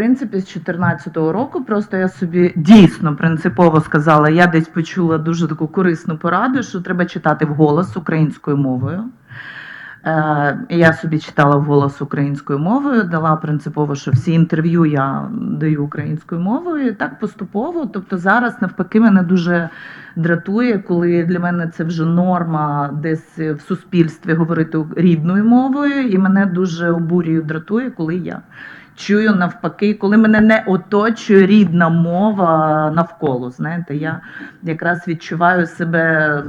принципі, з 2014 року просто я собі дійсно принципово сказала, я десь почула дуже таку корисну пораду, що треба читати вголос українською мовою. Е, я собі читала вголос українською мовою, дала принципово, що всі інтерв'ю я даю українською мовою. І так поступово. Тобто зараз навпаки мене дуже дратує, коли для мене це вже норма десь в суспільстві говорити рідною мовою, і мене дуже обурює, дратує, коли я чую навпаки, коли мене не оточує рідна мова навколо. Знаєте, я якраз відчуваю себе.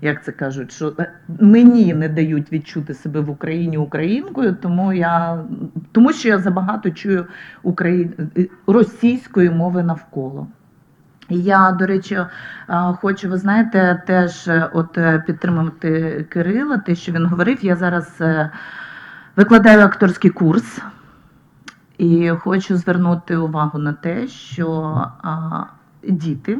Як це кажуть, що е, мені не дають відчути себе в Україні українкою, тому я тому що я забагато чую украї... е, російської мови навколо. І Я, до речі, хочу, ви знаєте, теж е, от підтримувати Кирила, те, що він говорив. Я зараз викладаю акторський курс і хочу звернути увагу на те, що а, діти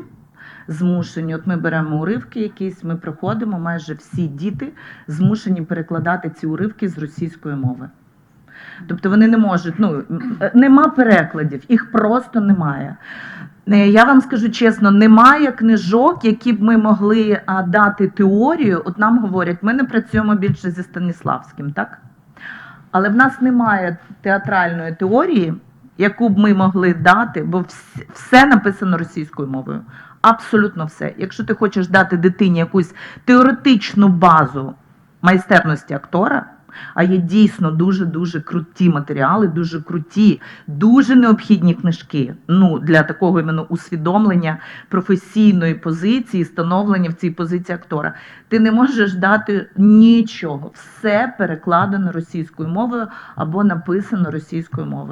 змушені, от ми беремо уривки якісь, ми приходимо, майже всі діти змушені перекладати ці уривки з російської мови. Тобто вони не можуть, ну е, нема перекладів, їх просто немає. Е, Я вам скажу чесно, немає книжок, які б ми могли а, дати теорію. От нам говорять, ми не працюємо більше зі Станіславським, так? Але в нас немає театральної теорії, яку б ми могли дати, бо все написано російською мовою. Абсолютно все. Якщо ти хочеш дати дитині якусь теоретичну базу майстерності актора, а є дійсно дуже дуже круті матеріали, дуже круті, дуже необхідні книжки. Ну для такого іменно усвідомлення професійної позиції, становлення в цій позиції актора. Ти не можеш дати нічого. Все перекладено російською мовою або написано російською мовою.